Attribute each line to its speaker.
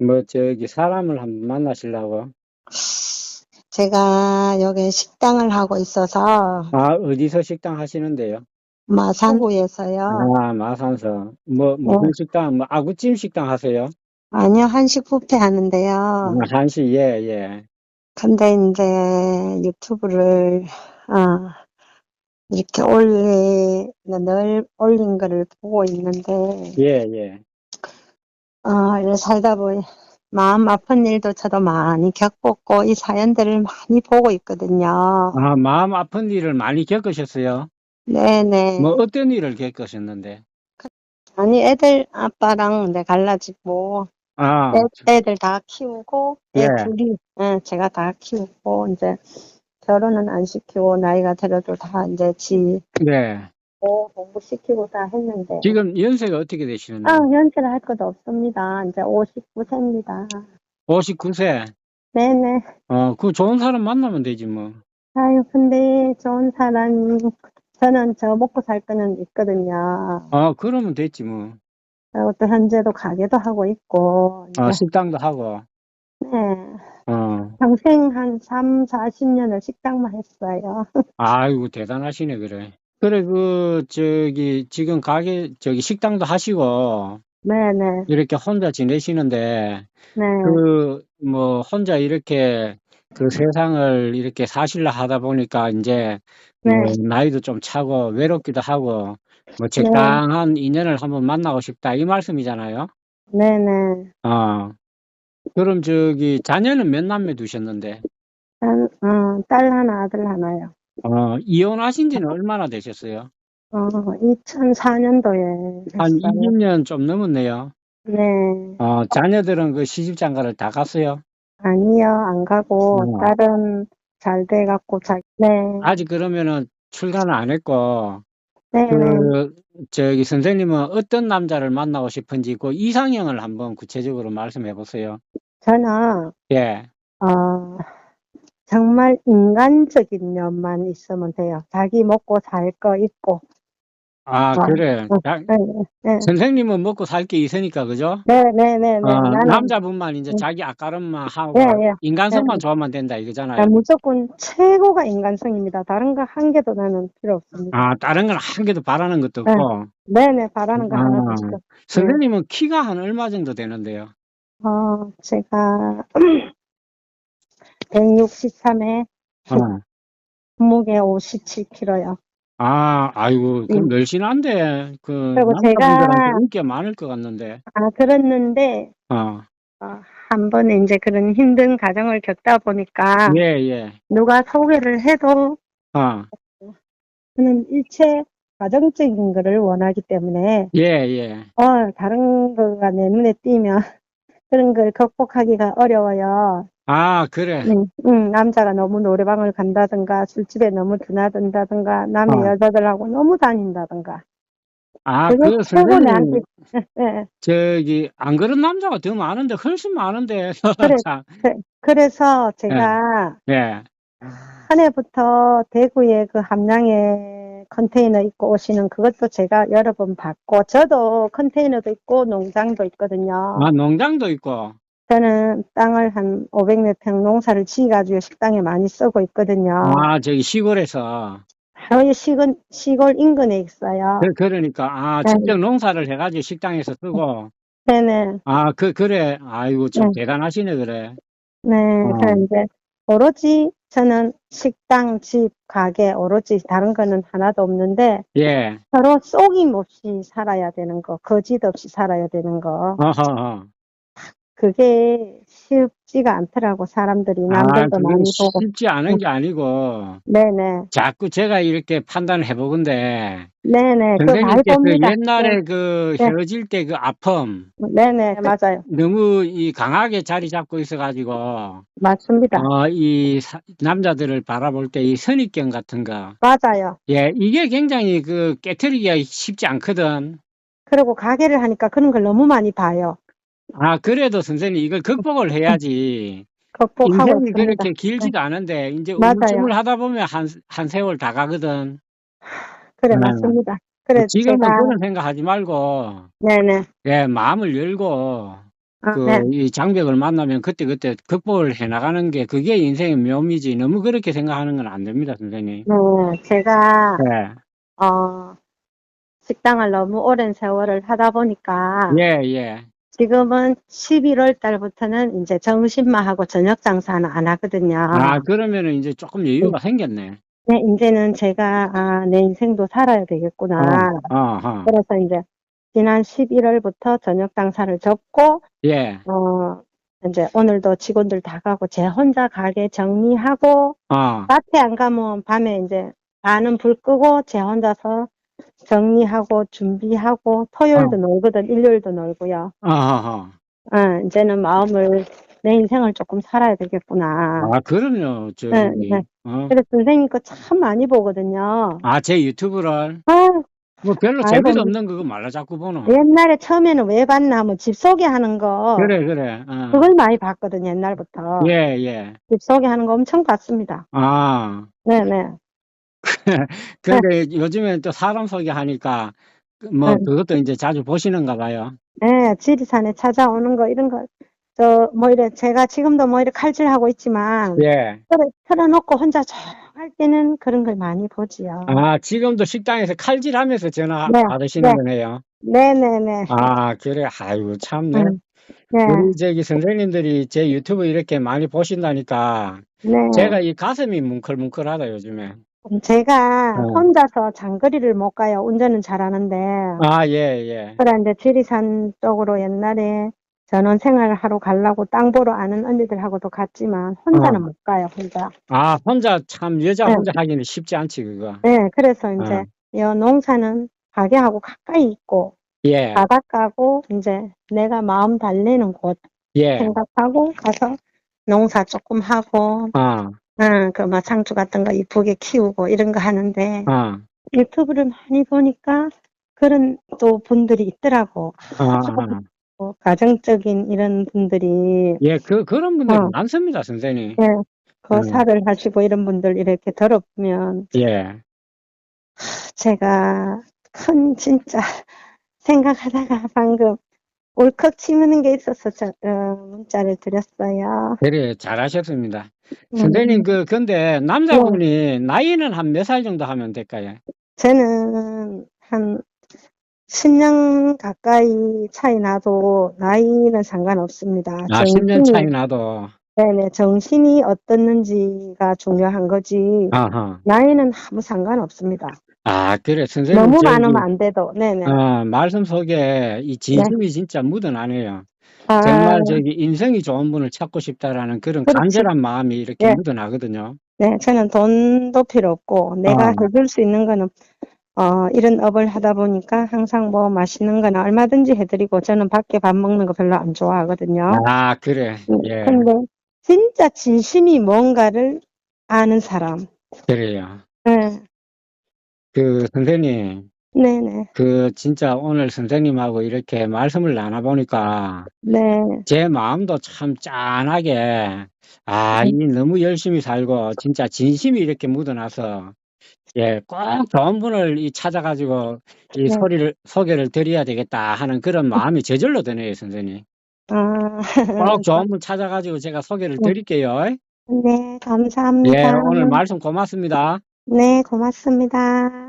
Speaker 1: 뭐 저기 사람을 한번 만나시려고?
Speaker 2: 제가 여기 식당을 하고 있어서
Speaker 1: 아, 어디서 식당 하시는데요?
Speaker 2: 마산구에서요.
Speaker 1: 아, 마산서. 뭐 무슨
Speaker 2: 네.
Speaker 1: 식당? 뭐 아구찜 식당 하세요?
Speaker 2: 아니요, 한식 뷔페
Speaker 1: 아,
Speaker 2: 하는데요.
Speaker 1: 한식 예, 예.
Speaker 2: 근데 이제 유튜브를 어, 이렇게 올리 늘 올린 거를 보고 있는데
Speaker 1: 예, 예.
Speaker 2: 어, 살다 보니 마음 아픈 일도 저도 많이 겪었고 이 사연들을 많이 보고 있거든요.
Speaker 1: 아, 마음 아픈 일을 많이 겪으셨어요?
Speaker 2: 네네.
Speaker 1: 뭐 어떤 일을 겪으셨는데?
Speaker 2: 아니 애들 아빠랑 이제 갈라지고
Speaker 1: 아,
Speaker 2: 애, 애들 다 키우고 애
Speaker 1: 예.
Speaker 2: 둘이 예, 제가 다 키우고 이제 결혼은 안 시키고 나이가 들어도 다 이제 지
Speaker 1: 네.
Speaker 2: 공부시키고 다 했는데
Speaker 1: 지금 연세가 어떻게 되시는데?
Speaker 2: 아 연세를 할 것도 없습니다. 이제 59세입니다.
Speaker 1: 59세.
Speaker 2: 네네.
Speaker 1: 어, 그 좋은 사람 만나면 되지 뭐.
Speaker 2: 아유 근데 좋은 사람 저는 저 먹고 살 거는 있거든요.
Speaker 1: 아, 그러면 됐지 뭐.
Speaker 2: 그리고 또 현재도 가게도 하고 있고 이제
Speaker 1: 아, 식당도 하고.
Speaker 2: 네.
Speaker 1: 어.
Speaker 2: 평생 한 3, 40년을 식당만 했어요.
Speaker 1: 아이고, 대단하시네, 그래. 그래, 그, 저기, 지금 가게, 저기 식당도 하시고,
Speaker 2: 네네.
Speaker 1: 이렇게 혼자 지내시는데,
Speaker 2: 네.
Speaker 1: 그, 뭐, 혼자 이렇게 그 세상을 이렇게 사실라 하다 보니까 이제,
Speaker 2: 네.
Speaker 1: 뭐 나이도 좀 차고, 외롭기도 하고, 뭐, 적당한 인연을 한번 만나고 싶다, 이 말씀이잖아요.
Speaker 2: 네네.
Speaker 1: 어. 그럼 저기, 자녀는 몇 남매 두셨는데,
Speaker 2: 딸, 어, 딸 하나, 아들 하나요.
Speaker 1: 어, 이혼하신 지는 얼마나 되셨어요?
Speaker 2: 어, 2004년도에
Speaker 1: 한
Speaker 2: 했어요.
Speaker 1: 20년 좀 넘었네요.
Speaker 2: 네.
Speaker 1: 어, 자녀들은 그 시집장가를 다 갔어요?
Speaker 2: 아니요, 안 가고,
Speaker 1: 어.
Speaker 2: 딸은 잘 돼갖고, 잘, 네.
Speaker 1: 아직 그러면은 출가는 안 했고,
Speaker 2: 네, 네.
Speaker 1: 그, 저기 선생님은 어떤 남자를 만나고 싶은지 그 이상형을 한번 구체적으로 말씀해 보세요.
Speaker 2: 저는,
Speaker 1: 예.
Speaker 2: 어, 정말 인간적인 면만 있으면 돼요. 자기 먹고 살 거 있고.
Speaker 1: 아,
Speaker 2: 어,
Speaker 1: 그래.
Speaker 2: 어,
Speaker 1: 자,
Speaker 2: 네, 네.
Speaker 1: 선생님은 먹고 살 게 있으니까, 그죠?
Speaker 2: 네, 네, 네, 네.
Speaker 1: 어,
Speaker 2: 나는,
Speaker 1: 남자분만 이제
Speaker 2: 음.
Speaker 1: 자기 앞가름만 하고
Speaker 2: 예, 예.
Speaker 1: 인간성만
Speaker 2: 네.
Speaker 1: 좋으면 된다 이거잖아요.
Speaker 2: 나 무조건 최고가 인간성입니다. 다른 거 한 개도 나는 필요 없습니다.
Speaker 1: 아, 다른 건 한 개도 바라는 것도
Speaker 2: 네.
Speaker 1: 없고.
Speaker 2: 네네, 바라는 거 하나도
Speaker 1: 아,
Speaker 2: 없고.
Speaker 1: 선생님은 키가 한 얼마 정도 되는데요?
Speaker 2: 어, 제가 163에
Speaker 1: 어.
Speaker 2: 몸무게 57kg요.
Speaker 1: 아, 아이고, 그럼
Speaker 2: 음.
Speaker 1: 날씬한데, 그,
Speaker 2: 그리고 제가-
Speaker 1: 남자분들한테 인기가 많을 것 같는데.
Speaker 2: 아, 그랬는데,
Speaker 1: 어,
Speaker 2: 어, 한 번에 이제 그런 힘든 가정을 겪다 보니까,
Speaker 1: 예, 예.
Speaker 2: 누가 소개를 해도,
Speaker 1: 어,
Speaker 2: 저는 일체 가정적인 거를 원하기 때문에,
Speaker 1: 예, 예.
Speaker 2: 어, 다른 거가 내 눈에 띄면, 그런 걸 극복하기가 어려워요.
Speaker 1: 아, 그래.
Speaker 2: 응, 응, 남자가 너무 노래방을 간다든가, 술집에 너무 드나든다든가, 남의
Speaker 1: 어.
Speaker 2: 여자들하고 너무 다닌다든가.
Speaker 1: 아,
Speaker 2: 그게
Speaker 1: 그 선생님,
Speaker 2: 예,
Speaker 1: 저기, 안 그런 남자가 더 많은데, 훨씬 많은데.
Speaker 2: 그래.
Speaker 1: 참,
Speaker 2: 그래서 제가
Speaker 1: 예.
Speaker 2: 한 해부터 대구에 그 함량에 컨테이너 입고 오시는 그것도 제가 여러 번 봤고, 저도 컨테이너도 있고 농장도 있거든요.
Speaker 1: 아, 농장도 있고.
Speaker 2: 저는 땅을 한 500몇 평 농사를 지어가지고 식당에 많이 쓰고 있거든요.
Speaker 1: 아, 저기 시골에서.
Speaker 2: 여기 시골, 시골 인근에 있어요.
Speaker 1: 그, 그러니까, 아,
Speaker 2: 네.
Speaker 1: 직접 농사를 해가지고 식당에서 쓰고.
Speaker 2: 네네.
Speaker 1: 아, 그, 그래. 아이고, 참
Speaker 2: 네.
Speaker 1: 대단하시네, 그래.
Speaker 2: 네,
Speaker 1: 어.
Speaker 2: 그래서 이제 오로지 저는 식당, 집, 가게, 오로지 다른 거는 하나도 없는데
Speaker 1: 예.
Speaker 2: 서로 속임 없이 살아야 되는 거, 거짓 없이 살아야 되는 거.
Speaker 1: 어허,
Speaker 2: 그게 쉽지가 않더라고, 사람들이.
Speaker 1: 아,
Speaker 2: 남들도
Speaker 1: 그건
Speaker 2: 많이 보고.
Speaker 1: 쉽지 않은 게 아니고,
Speaker 2: 네네.
Speaker 1: 자꾸 제가 이렇게 판단을 해보건데,
Speaker 2: 네네.
Speaker 1: 선생님께 그. 옛날에 그
Speaker 2: 네.
Speaker 1: 헤어질 때 그 아픔,
Speaker 2: 네네, 맞아요.
Speaker 1: 너무 이 강하게 자리 잡고 있어 가지고,
Speaker 2: 맞습니다.
Speaker 1: 어, 이 사- 남자들을 바라볼 때 이 선입견 같은 거,
Speaker 2: 맞아요.
Speaker 1: 예, 이게 굉장히 그 깨트리기가 쉽지 않거든.
Speaker 2: 그리고 가게를 하니까 그런 걸 너무 많이 봐요.
Speaker 1: 아, 그래도 선생님 이걸 극복을 해야지.
Speaker 2: 극복하고
Speaker 1: 인생이
Speaker 2: 있습니다.
Speaker 1: 그렇게 길지가 않은데, 이제
Speaker 2: 맞아요.
Speaker 1: 우물쭈물 하다 보면 한, 한 세월 다 가거든.
Speaker 2: 그래,
Speaker 1: 네.
Speaker 2: 맞습니다. 그래,
Speaker 1: 지금은
Speaker 2: 제가,
Speaker 1: 그런 생각하지 말고,
Speaker 2: 네네.
Speaker 1: 예, 마음을 열고,
Speaker 2: 아,
Speaker 1: 그,
Speaker 2: 네.
Speaker 1: 이 장벽을 만나면 그때 그때 극복을 해 나가는 게 그게 인생의 묘미지. 너무 그렇게 생각하는 건 안 됩니다, 선생님.
Speaker 2: 네, 제가,
Speaker 1: 네.
Speaker 2: 어, 식당을 너무 오랜 세월을 하다 보니까,
Speaker 1: 예, 예.
Speaker 2: 지금은 11월 달부터는 이제 점심만 하고 저녁 장사는 안 하거든요.
Speaker 1: 아, 그러면은 이제 조금 여유가 생겼네.
Speaker 2: 네, 이제는 제가, 아, 내 인생도 살아야 되겠구나.
Speaker 1: 어, 어,
Speaker 2: 그래서 이제, 지난 11월부터 저녁 장사를 접고,
Speaker 1: 예.
Speaker 2: 어, 이제 오늘도 직원들 다 가고, 제 혼자 가게 정리하고,
Speaker 1: 어,
Speaker 2: 마트에 안 가면 밤에 이제 반은 불 끄고, 제 혼자서 정리하고, 준비하고, 토요일도 놀거든, 일요일도 놀고요.
Speaker 1: 어, 어.
Speaker 2: 어, 이제는 마음을, 내 인생을 조금 살아야 되겠구나.
Speaker 1: 아, 그럼요. 저기,
Speaker 2: 네, 네.
Speaker 1: 어.
Speaker 2: 그래서 선생님 거 참 많이 보거든요.
Speaker 1: 아, 제 유튜브를
Speaker 2: 아,
Speaker 1: 뭐 별로
Speaker 2: 아이고.
Speaker 1: 재미도 없는 그거 말라 자꾸 보노.
Speaker 2: 옛날에 처음에는 왜 봤나 하면 집 소개하는 거,
Speaker 1: 그래, 그래. 어.
Speaker 2: 그걸 많이 봤거든요, 옛날부터.
Speaker 1: 예, 예.
Speaker 2: 집 소개하는 거 엄청 봤습니다.
Speaker 1: 아,
Speaker 2: 네네.
Speaker 1: 근데 요즘엔 또 사람 소개하니까 뭐
Speaker 2: 네.
Speaker 1: 그것도 이제 자주 보시는가 봐요.
Speaker 2: 네, 지리산에 찾아오는 거, 이런 거, 저, 뭐 이래, 제가 지금도 뭐 이래 칼질하고 있지만,
Speaker 1: 예.
Speaker 2: 틀어, 틀어놓고 혼자 조용할 때는 그런 걸 많이 보지요.
Speaker 1: 아, 지금도 식당에서 칼질하면서 전화
Speaker 2: 네,
Speaker 1: 받으시는
Speaker 2: 네.
Speaker 1: 거네요.
Speaker 2: 네네네.
Speaker 1: 아, 그래. 아이고, 참네.
Speaker 2: 음, 네,
Speaker 1: 우리 저기 선생님들이 제 유튜브 이렇게 많이 보신다니까
Speaker 2: 네.
Speaker 1: 제가 이 가슴이 뭉클뭉클하다 요즘에.
Speaker 2: 제가
Speaker 1: 어.
Speaker 2: 혼자서 장거리를 못 가요. 운전은 잘하는데.
Speaker 1: 아, 예, 예.
Speaker 2: 그런데 지리산 쪽으로 옛날에 전원 생활을 하러 가려고 땅 보러 아는 언니들하고도 갔지만 혼자는
Speaker 1: 어.
Speaker 2: 못 가요, 혼자.
Speaker 1: 아, 혼자 참 여자
Speaker 2: 네.
Speaker 1: 혼자 하기는 쉽지 않지 그거.
Speaker 2: 네, 그래서 이제
Speaker 1: 어.
Speaker 2: 이 농사는 가게하고 가까이 있고
Speaker 1: 예,
Speaker 2: 바닷가고 이제 내가 마음 달래는 곳
Speaker 1: 예.
Speaker 2: 생각하고 가서 농사 조금 하고
Speaker 1: 아,
Speaker 2: 응, 그뭐 상추 같은 거 이쁘게 키우고 이런 거 하는데
Speaker 1: 아,
Speaker 2: 유튜브를 많이 보니까 그런 또 분들이 있더라고.
Speaker 1: 아.
Speaker 2: 뭐 가정적인 이런 분들이
Speaker 1: 예, 그, 그런 분들
Speaker 2: 어.
Speaker 1: 많습니다, 선생님.
Speaker 2: 예,
Speaker 1: 음.
Speaker 2: 거사를 하시고 이런 분들 이렇게 들어보면
Speaker 1: 예.
Speaker 2: 제가 큰 진짜 생각하다가 방금 울컥 치미는 게 있어서 저, 어, 문자를 드렸어요.
Speaker 1: 그래, 잘하셨습니다.
Speaker 2: 음,
Speaker 1: 선생님, 그, 근데 남자분이 나이는 한 몇 살 정도 하면 될까요?
Speaker 2: 저는 한 10년 가까이 차이 나도 나이는 상관없습니다.
Speaker 1: 아, 10년
Speaker 2: 정신이,
Speaker 1: 차이 나도.
Speaker 2: 네네, 정신이 어떻는지가 중요한 거지.
Speaker 1: 아하.
Speaker 2: 나이는 아무 상관없습니다.
Speaker 1: 아, 그래, 선생님.
Speaker 2: 너무
Speaker 1: 저기,
Speaker 2: 많으면 안 돼도, 네네.
Speaker 1: 어, 말씀 속에 이 진심이 진짜 묻어나네요.
Speaker 2: 아,
Speaker 1: 정말 저기 인성이 좋은 분을 찾고 싶다라는 그런
Speaker 2: 그렇지.
Speaker 1: 간절한 마음이 이렇게
Speaker 2: 예.
Speaker 1: 묻어나거든요.
Speaker 2: 네, 저는 돈도 필요 없고, 내가
Speaker 1: 어.
Speaker 2: 해줄 수 있는 거는, 어, 이런 업을 하다 보니까 항상 뭐 맛있는 거는 얼마든지 해드리고, 저는 밖에 밥 먹는 거 별로 안 좋아하거든요.
Speaker 1: 아, 그래.
Speaker 2: 음,
Speaker 1: 예,
Speaker 2: 근데 진짜 진심이 뭔가를 아는 사람.
Speaker 1: 그래요.
Speaker 2: 네,
Speaker 1: 그 선생님,
Speaker 2: 네네,
Speaker 1: 그 진짜 오늘 선생님하고 이렇게 말씀을 나눠보니까
Speaker 2: 네,
Speaker 1: 제 마음도 참 짠하게, 아, 이 너무 열심히 살고 진짜 진심이 이렇게 묻어나서 예, 꼭 좋은 분을 이 찾아가지고 이
Speaker 2: 네.
Speaker 1: 소리를 소개를 드려야 되겠다 하는 그런 마음이 저절로 드네요, 선생님.
Speaker 2: 아,
Speaker 1: 꼭 좋은 분 찾아가지고 제가 소개를
Speaker 2: 네.
Speaker 1: 드릴게요.
Speaker 2: 네, 감사합니다.
Speaker 1: 예, 오늘 말씀 고맙습니다.
Speaker 2: 네, 고맙습니다.